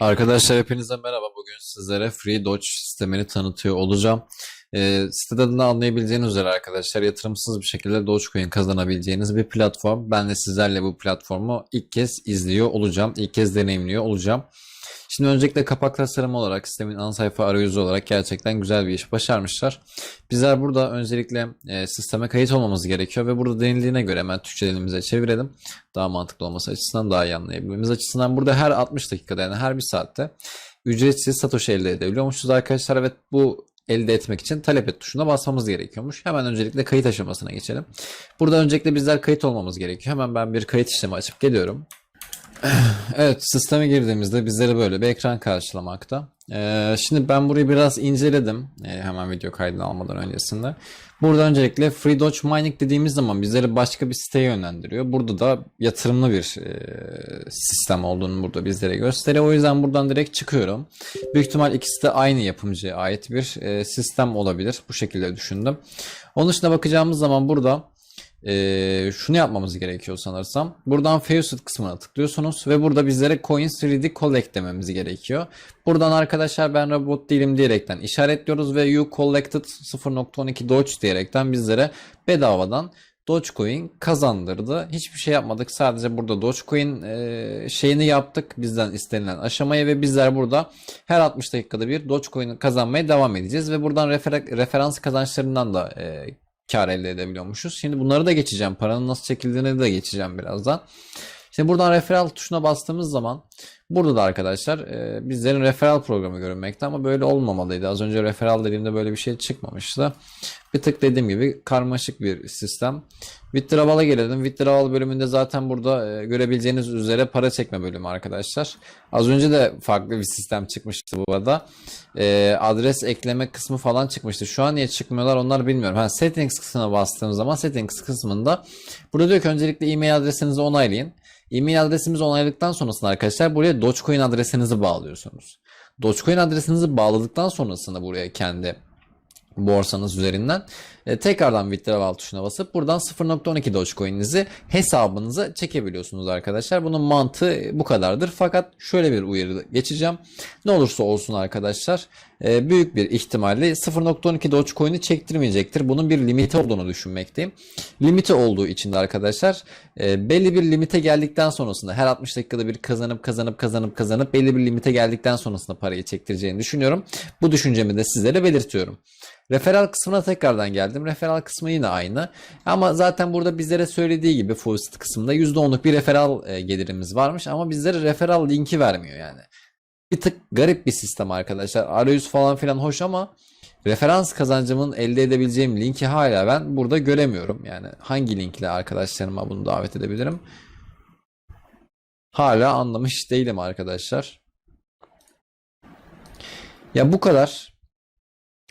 Arkadaşlar hepinize merhaba. Bugün sizlere Free Doge sistemini tanıtıyor olacağım. Ee, siteden de anlayabileceğiniz üzere arkadaşlar yatırımsız bir şekilde Dogecoin kazanabileceğiniz bir platform. Ben de sizlerle bu platformu ilk kez izliyor olacağım. İlk kez deneyimliyor olacağım. Şimdi öncelikle kapak tasarımı olarak sistemin ana sayfa arayüzü olarak gerçekten güzel bir iş başarmışlar. Bizler burada öncelikle e, sisteme kayıt olmamız gerekiyor ve burada denildiğine göre hemen Türkçe dilimize çevirelim. Daha mantıklı olması açısından daha iyi anlayabilmemiz açısından burada her 60 dakikada yani her bir saatte ücretsiz Satoshi elde edebiliyormuşuz arkadaşlar ve bu elde etmek için talep et tuşuna basmamız gerekiyormuş. Hemen öncelikle kayıt aşamasına geçelim. Burada öncelikle bizler kayıt olmamız gerekiyor. Hemen ben bir kayıt işlemi açıp geliyorum. Evet, sisteme girdiğimizde bizleri böyle bir ekran karşılamakta. Ee, şimdi ben burayı biraz inceledim. Ee, hemen video kaydını almadan öncesinde. Burada öncelikle Free Doge Mining dediğimiz zaman bizleri başka bir siteye yönlendiriyor. Burada da yatırımlı bir e, sistem olduğunu burada bizlere gösteriyor. O yüzden buradan direkt çıkıyorum. Büyük ihtimal ikisi de aynı yapımcıya ait bir e, sistem olabilir. Bu şekilde düşündüm. Onun dışında bakacağımız zaman burada ee, şunu yapmamız gerekiyor sanırsam. Buradan Faucet kısmına tıklıyorsunuz ve burada bizlere Coins 3D Collect dememiz gerekiyor. Buradan arkadaşlar ben robot değilim diyerekten işaretliyoruz ve You Collected 0.12 Doge diyerekten bizlere bedavadan Dogecoin kazandırdı. Hiçbir şey yapmadık. Sadece burada Dogecoin e, şeyini yaptık bizden istenilen aşamaya ve bizler burada her 60 dakikada bir Dogecoin kazanmaya devam edeceğiz ve buradan refer- referans kazançlarından da e, kar elde edebiliyormuşuz. Şimdi bunları da geçeceğim. Paranın nasıl çekildiğini de geçeceğim birazdan. Şimdi buradan referral tuşuna bastığımız zaman burada da arkadaşlar e, bizlerin referral programı görünmekte ama böyle olmamalıydı. Az önce referral dediğimde böyle bir şey çıkmamıştı. Bir tık dediğim gibi karmaşık bir sistem. Withdrawal'a gelelim. Withdrawal bölümünde zaten burada e, görebileceğiniz üzere para çekme bölümü arkadaşlar. Az önce de farklı bir sistem çıkmıştı bu arada. E, adres ekleme kısmı falan çıkmıştı. Şu an niye çıkmıyorlar onlar bilmiyorum. Ha, settings kısmına bastığım zaman settings kısmında burada diyor ki öncelikle e-mail adresinizi onaylayın. E-mail adresimizi onayladıktan sonrasında arkadaşlar buraya Dogecoin adresinizi bağlıyorsunuz. Dogecoin adresinizi bağladıktan sonrasında buraya kendi borsanız üzerinden e, tekrardan withdrawal tuşuna basıp buradan 0.12 Dogecoin'inizi hesabınıza çekebiliyorsunuz arkadaşlar. Bunun mantığı bu kadardır. Fakat şöyle bir uyarı geçeceğim. Ne olursa olsun arkadaşlar büyük bir ihtimalle 0.12 Dogecoin'i çektirmeyecektir. Bunun bir limiti olduğunu düşünmekteyim. Limiti olduğu için de arkadaşlar e, belli bir limite geldikten sonrasında her 60 dakikada bir kazanıp kazanıp kazanıp kazanıp belli bir limite geldikten sonrasında parayı çektireceğini düşünüyorum. Bu düşüncemi de sizlere belirtiyorum. Referral kısmına tekrardan geldim. Referral kısmı yine aynı. Ama zaten burada bizlere söylediği gibi Faucet kısmında %10'luk bir referral e, gelirimiz varmış ama bizlere referral linki vermiyor yani. Bir tık garip bir sistem arkadaşlar. Arayüz falan filan hoş ama referans kazancımın elde edebileceğim linki hala ben burada göremiyorum. Yani hangi linkle arkadaşlarıma bunu davet edebilirim? Hala anlamış değilim arkadaşlar. Ya bu kadar.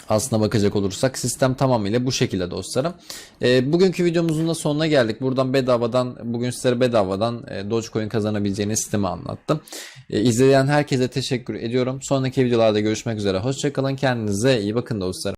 Aslına bakacak olursak sistem tamamıyla bu şekilde dostlarım. E, bugünkü videomuzun da sonuna geldik. Buradan bedavadan bugün sizlere bedavadan e, Dogecoin kazanabileceğiniz sistemi anlattım. E, izleyen herkese teşekkür ediyorum. Sonraki videolarda görüşmek üzere. Hoşçakalın. Kendinize iyi bakın dostlarım.